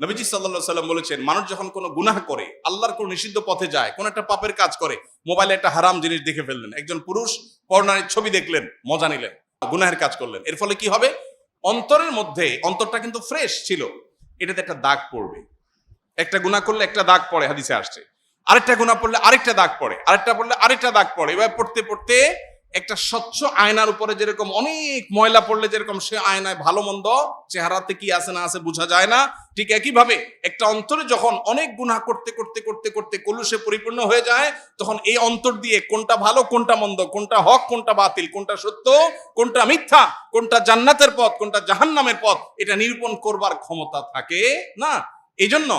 নবীজি সাল্লাহ সাল্লাম বলেছেন, মানুষ যখন কোনো গুনাহ করে, আল্লাহর কোনো নিষিদ্ধ পথে যায়, কোন একটা পাপের কাজ করে, মোবাইলে একটা হারাম জিনিস দেখে ফেললেন, একজন পুরুষ পর্ণারীর ছবি দেখলেন, মজা নিলেন, গুনাহের কাজ করলেন। এর ফলে কি হবে? অন্তরের মধ্যে, অন্তরটা কিন্তু ফ্রেশ ছিল, এটাতে একটা দাগ পড়বে। একটা গুনাহ করলে একটা দাগ পড়ে, হাদিসে আসছে। আরেকটা গুনাহ পড়লে আরেকটা দাগ পড়ে, আরেকটা পড়লে আরেকটা দাগ পড়ে। এবার পড়তে পড়তে একটা স্বচ্ছ আয়নার উপরে যেরকম অনেক ময়লা পড়লে যেরকম সে আয়নায় ভালো মন্দ চেহারাতে কি আছে না আছে বোঝা যায় না, ঠিক একইভাবে একটা অন্তরে যখন অনেক গুনাহ করতে করতে করতে করতে কলুষে পরিপূর্ণ হয়ে যায়, তখন এই অন্তর দিয়ে কোনটা ভালো, কোনটা মন্দ, কোনটা হক, কোনটা বাতিল, কোনটা সত্য, কোনটা মিথ্যা, কোনটা জান্নাতের পথ, কোনটা জাহান্নামের পথ, এটা নিরূপণ করবার ক্ষমতা থাকে না? এই জন্য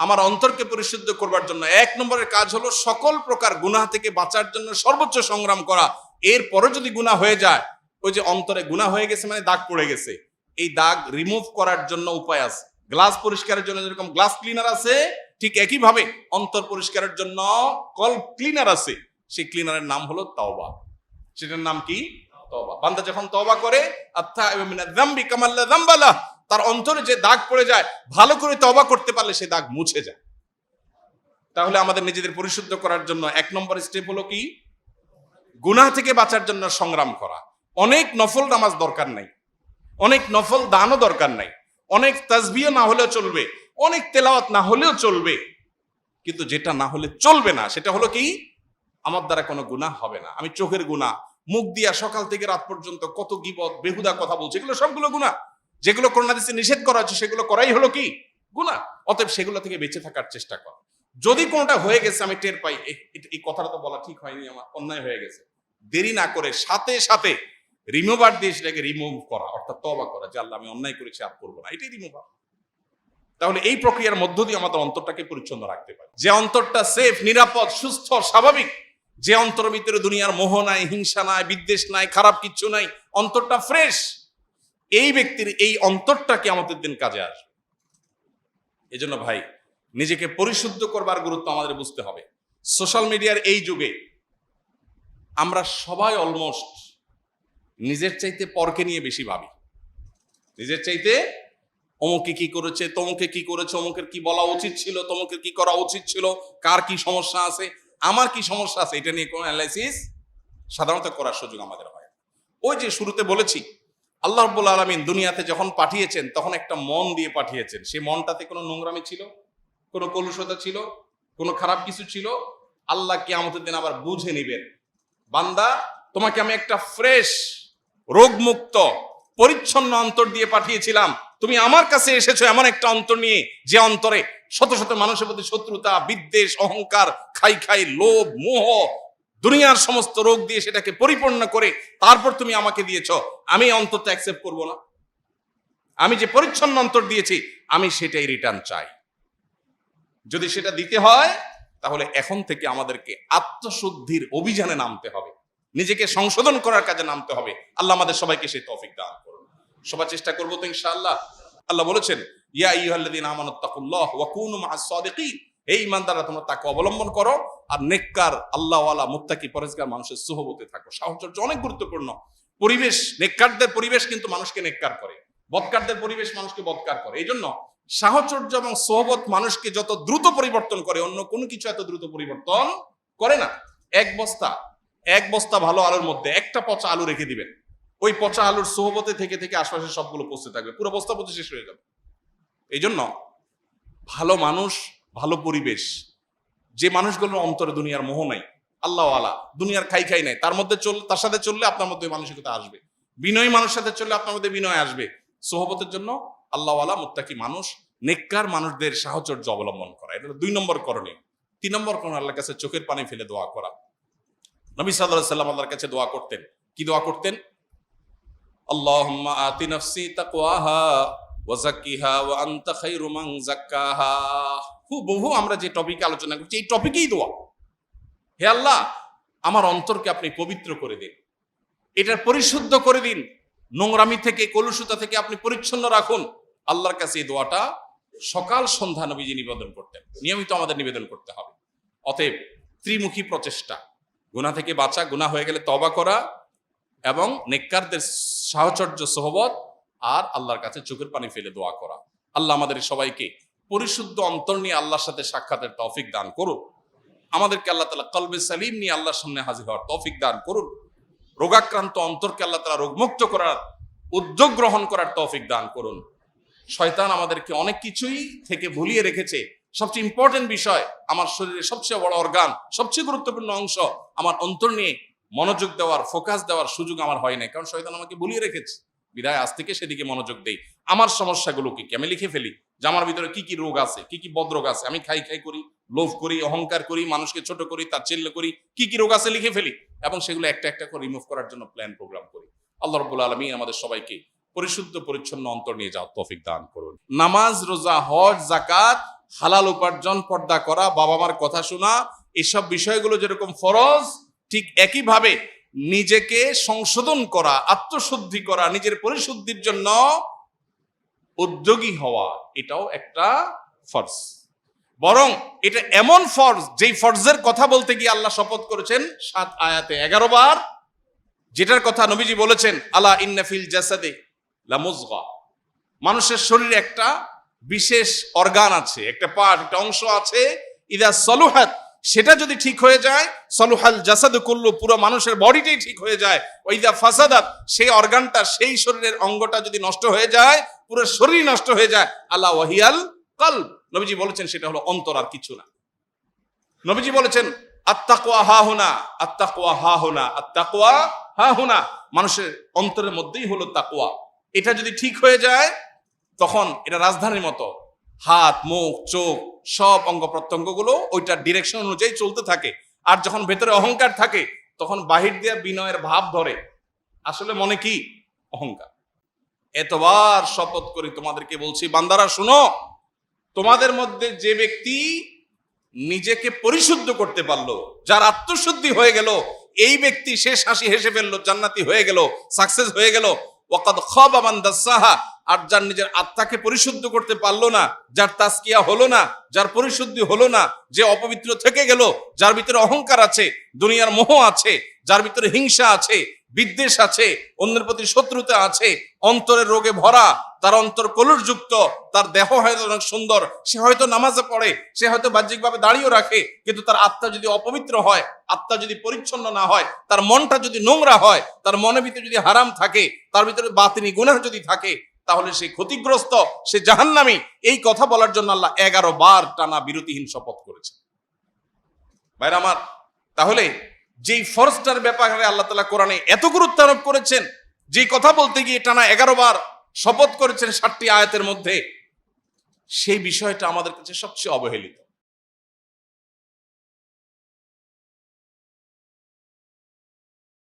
আমার অন্তরকে পরিশুদ্ধ করবার জন্য এক নম্বরের কাজ হলো সকল প্রকার গুনাহ থেকে বাঁচার জন্য সর্বোচ্চ সংগ্রাম করা। এরপরে যদি গুনাহ হয়ে যায়, ওই যে অন্তরে গুনাহ হয়ে গেছে মানে দাগ পড়ে গেছে। এই দাগ রিমুভ করার জন্য উপায় আছে। গ্লাস পরিষ্কারের জন্য যেরকম গ্লাস ক্লিনার আছে, ঠিক একইভাবে অন্তর পরিষ্কারের জন্য কল ক্লিনার আছে। সেই ক্লিনারের নাম হলো তওবা। সেটার নাম কি? তওবা। বান্দা যখন তওবা করে তার অন্তরে যে দাগ পড়ে যায়, ভালো করে তওবা করতে পারলে সেই দাগ মুছে যায়। তাহলে আমাদের নিজেদের পরিশুদ্ধ করার জন্য এক নম্বর স্টেপ হলো কি? গুনাহ থেকে বাঁচার জন্য সংগ্রাম করা। অনেক নফল নামাজ দরকার নাই। অনেক নফল দানও দরকার নাই। অনেক তাজবিও না হলেও চলবে। অনেক তেলাওয়াত না হলেও চলবে। কিন্তু যেটা না হলে চলবে না, সেটা হলো কি? আমার দ্বারা কোনো গুনাহ হবে না। আমি চোখের গুনাহ, মুখ দিয়া সকাল থেকে রাত পর্যন্ত কত গিবত, বেহুদা কথা বলছে, এগুলো সবগুলো গুনাহ। যেগুলো করোনা দিচ্ছে নিষেধ করা হচ্ছে সেগুলো করাই হলো কি? গুনাহ। অতএব সেগুলো থেকে বেঁচে থাকার চেষ্টা কর। যদি কোনোটা হয়ে গেছে, আমি টের পাই। এই কথাটা তো বলা ঠিক হয়নি আমার, অন্যায় হয়ে গেছে। দেরি না করে সাথে সাথে রিমুভার দিয়ে সেটাকে রিমুভ করা, অর্থাৎ তবা করা, যে আল্লাহ আমি অন্যায় করেছি, আর করব না। এটাই রিমুভার তাহলে এই প্রক্রিয়ার মধ্য দিয়ে আমাদের অন্তরটাকে পরিচ্ছন্ন রাখতে পারি। যে অন্তরটা সেফ নিরাপদ, সুস্থ, স্বাভাবিক, যে অন্তর ভিতরে দুনিয়ার মোহ নাই, হিংসা নাই, বিদ্বেষ নাই, খারাপ কিচ্ছু নাই, অন্তরটা ফ্রেশ এই ব্যক্তির এই অন্তরটাকে আমাদের দিন কাজে আসবে। এজন্য ভাই নিজেকে পরিশুদ্ধ করবার গুরুত্ব আমাদের বুঝতে হবে। সোশ্যাল মিডিয়ার এই যুগে আমরা সবাই অলমোস্ট নিজের চাইতে পরকে নিয়ে বেশি ভাবি। নিজের চাইতে অমুকে কি করেছে, তমুকে কি করেছে, অমুকের কি বলা উচিত ছিল, তমুকের কি করা উচিত ছিল, কার কি সমস্যা আছে, আমার কি সমস্যা আছে, এটা নিয়ে কোনো অ্যানালাইসিস সাধারণত করার সুযোগ আমাদের হয় ওই যে শুরুতে বলেছি, আল্লাহ রব্বুল আলমিন দুনিয়াতে যখন পাঠিয়েছেন, তখন একটা মন দিয়ে পাঠিয়েছেন। সেই মনটাতে কোনো নোংরামি ছিল? কোনো কলুষতা ছিল, কোনো খারাপ কিছু ছিল, আল্লাহ কে আমাদের দিন আবার বুঝে নিবেন। বান্দা, তোমাকে আমি একটা ফ্রেশ, রোগমুক্ত, পরিচ্ছন্ন অন্তর দিয়ে পাঠিয়েছিলাম। তুমি আমার কাছে এসেছ এমন একটা অন্তর নিয়ে, যে অন্তরে শত শত মানুষের প্রতি শত্রুতা, বিদ্বেষ, অহংকার, খাই খাই, লোভ, মোহ, দুনিয়ার সমস্ত রোগ দিয়ে সেটাকে পরিপূর্ণ করে তারপর তুমি আমাকে দিয়েছ। আমি অন্তরটা অ্যাকসেপ্ট করব না। আমি যে পরিচ্ছন্ন অন্তর দিয়েছি, আমি সেটাই রিটার্ন চাই। যদি সেটা দিতে হয়, তাহলে এখন থেকে আমাদেরকে আত্মশুদ্ধির অভিযানে নামতে হবে। নিজেকে সংশোধন করার কাজে নামতে হবে। আল্লাহ আমাদের সবাইকে সেই তৌফিক দান করুন। সবাই চেষ্টা করব তো ইনশাআল্লাহ। আল্লাহ বলেছেন তোমরা তাকে অবলম্বন করো আর নেককার, আল্লাহওয়ালা, মুত্তাকি পরেজগার মানুষের সুহবতে থাকো। সাহচর্য অনেক গুরুত্বপূর্ণ। পরিবেশ, নেককারদের পরিবেশ কিন্তু মানুষকে নেককার করে। বৎকারদের পরিবেশ মানুষকে বৎকার করে। এই জন্য সাহচর্য এবং সোহবত মানুষকে যত দ্রুত পরিবর্তন করে, অন্য কোনো কিছু এত দ্রুত পরিবর্তন করে না। এক বস্তা এক বস্তা ভালো আলুর মধ্যে একটা পচা আলু রেখে দিবেন। ওই পচা আলুর সোহবতে থেকে থেকে আশপাশে সবগুলো পচতে থাকবে। পুরো বস্তা পচে শেষ হয়ে যাবে। এই জন্য ভালো মানুষ, ভালো পরিবেশ, যে মানুষগুলোর অন্তরে দুনিয়ার মোহ নাই আল্লাহ আলা দুনিয়ার খাই খাই নাই, তার মধ্যে চল, তার সাথে চললে আপনার মধ্যে মানসিকতা আসবে। বিনয়ী মানুষের সাথে চললে আপনার মধ্যে বিনয় আসবে। সোহবতের জন্য আল্লাহ আলা মুত্তাকি মানুষ, নেককার মানুষদের সাহচর্য অবলম্বন করা। এটা দুই নম্বর করণীয়। তিন নম্বর করণ আল্লাহর কাছে চোখের পানি ফেলে দোয়া করা। নবী সাল্লাহ সাল্লাম আল্লাহর কাছে দোয়া করতেন। কি দোয়া করতেন? আল্লাহুম্মা আতি নাফসি তাকওয়াহা ওয়া যাক্কিহা ওয়া আনতা খায়রু মান যাক্কাহা। বহু আমরা যে টপিকে আলোচনা করছি, এই টপিকেই দোয়া। হে আল্লাহ, আমার অন্তরকে আপনি পবিত্র করে দিন। এটার পরিশুদ্ধ করে দিন। নোংরামি থেকে, কলুষতা থেকে আপনি পরিচ্ছন্ন রাখুন। আল্লাহর কাছে এই দোয়াটা সকাল সন্ধ্যা নবীজি নিবেদন করতেন। নিয়মিত আমাদের নিবেদন করতে হবে। অতএব ত্রিমুখী প্রচেষ্টা। গুনাহ থেকে বাঁচা, গুনাহ হয়ে গেলে তবা করা এবং নেককারদের সাহচর্য, সহবত আর আল্লাহর কাছে চোখের পানি ফেলে দোয়া করা। আল্লাহ আমাদের সবাইকে পরিশুদ্ধ অন্তর নিয়ে আল্লাহর সাথে সাক্ষাতের তৌফিক দান করুন। আমাদেরকে আল্লাহ তালা কলবে সালিম নিয়ে আল্লাহর সামনে হাজির হওয়ার তৌফিক দান করুন। রোগাক্রান্ত অন্তরকে আল্লাহ তালা রোগমুক্ত করার, উদ্যোগ গ্রহণ করার তৌফিক দান করুন। শয়তান আমাদেরকে অনেক কিছুই থেকে ভুলিয়ে রেখেছে। সবচেয়ে ইম্পর্টেন্ট বিষয় আমার শরীরে সবচেয়ে বড় অর্গান সবচেয়ে গুরুত্বপূর্ণ অংশ আমার অন্তর নিয়ে মনোযোগ দেওয়ার ফোকাস দেওয়ার সুযোগ আমার হয় নাই। কারণ শয়তান আমাকে ভুলিয়ে রেখেছে। বিদায়, আজ থেকে সেদিকে মনোযোগ দেই। আমার সমস্যাগুলো কি? কি আমি লিখে ফেলি? যে আমার ভিতরে কি কি রোগ আছে? কি কি বদরোগ আছে? আমি খাই খাই করি, লোভ করি, অহংকার করি, মানুষকে ছোট করি, তার চিল্ল করি, কি কি রোগ আছে লিখে ফেলি? এবং সেগুলো একটা একটা করে রিমুভ করার জন্য প্ল্যান প্রোগ্রাম করি। আল্লাহ রব্বুল আলমী আমাদের সবাইকে পরিশুদ্ধ, পরিচ্ছন্ন অন্তর নিয়ে যাওয়ার তৌফিক দান করুন। নামাজ, রোজা, হজ জাকাত হালাল উপার্জন, পর্দা করা, বাবা মার কথা শোনা, এসব বিষয়গুলো যেরকম ফরজ, ঠিক একইভাবে নিজেকে সংশোধন করা, আত্মশুদ্ধি করা, নিজের পরিশুদ্ধির জন্য উদ্যোগী হওয়া, এটাও একটা ফরজ। বরং এটা এমন ফরজ, যেই ফরজের কথা বলতে গিয়ে আল্লাহ শপথ করেছেন সাত আয়াতে এগারো বার, যেটার কথা নবীজি বলেছেন, আলা ইন্নাফিল জাসাদে লামুজগা মানুষের শরীরে একটা বিশেষ অর্গান আছে, একটা পার্ট, একটা অংশ আছে। ইদা সলুহাত, সেটা যদি ঠিক হয়ে যায়, সলুহাল জাসাদ করল পুরো মানুষের বডিটাই ঠিক হয়ে যায়। ওইদা ফাসাদাত, সেই অর্গানটা, সেই শরীরের অঙ্গটা যদি নষ্ট হয়ে যায়, পুরো শরীর নষ্ট হয়ে যায়। আল্লাহ ওয়াহিয়াল কল নবীজি বলেছেন সেটা হলো অন্তর আর কিছু না। নবীজি বলেছেন, আত্তাকুয়া হা হোনা, আত্তাকুয়া হা হোনা, আত্তাকুয়া হা হোনা। মানুষের অন্তরের মধ্যেই হলো তাকুয়া। এটা যদি ঠিক হয়ে যায়, তখন এটা রাজধানীর মতো। হাত, মুখ, চোখ, সব অঙ্গ প্রত্যঙ্গগুলো ওইটার ডিরেকশন অনুযায়ী চলতে থাকে। আর যখন ভেতরে অহংকার থাকে, তখন বাহির দিয়ে বিনয়ের ভাব ধরে। আসলে মনে কি? অহংকার। এতবার শপথ করি তোমাদেরকে বলছি, বান্দারা শুনো, তোমাদের মধ্যে যে ব্যক্তি নিজেকে পরিশুদ্ধ করতে পারল, যার আত্মশুদ্ধি হয়ে গেল, এই ব্যক্তি শেষ হাসি হেসে ফেলল, জান্নাতি হয়ে গেল সাকসেস হয়ে গেল ওয়াকাদ খাবা দাসাহা, আর যার নিজের আত্মাকে পরিশুদ্ধ করতে পারল না, যার তাস্কিয়া হলো না, যার পরিশুদ্ধি হলো না, যে অপবিত্র থেকে গেল, যার ভিতরে অহংকার আছে, দুনিয়ার মোহ আছে, যার ভিতরে হিংসা আছে বিদ্বেষ আছে, অন্যের প্রতি শত্রুতা আছে, অন্তরের রোগে ভরা, তার অন্তর কলুরযুক্ত তার দেহ হয়তো অনেক সুন্দর, সে হয়তো নামাজে পড়ে, সে হয়তো বাহ্যিকভাবে দাঁড়িয়েও রাখে, কিন্তু তার আত্মা যদি অপবিত্র হয়, আত্মা যদি পরিচ্ছন্ন না হয়, তার মনটা যদি নোংরা হয়, তার মনের ভিতরে যদি হারাম থাকে, তার ভিতরে বাতিনি গুনাহ যদি থাকে, তাহলে সে ক্ষতিগ্রস্ত, সে জাহান্নামি। এই কথা বলার জন্য আল্লাহ এগারো বার টানা বিরতিহীন শপথ করেছে ভাইরা আমার, তাহলে যেই ফরজটার ব্যাপারে আল্লাহ তালা কোরআনে এত গুরুত্ব আরোপ করেছেন যে কথা বলতে গিয়ে টানা এগারো বার শপথ করেছেন ষাটটি আয়াতের মধ্যে, সেই বিষয়টা আমাদের কাছে সবচেয়ে অবহেলিত।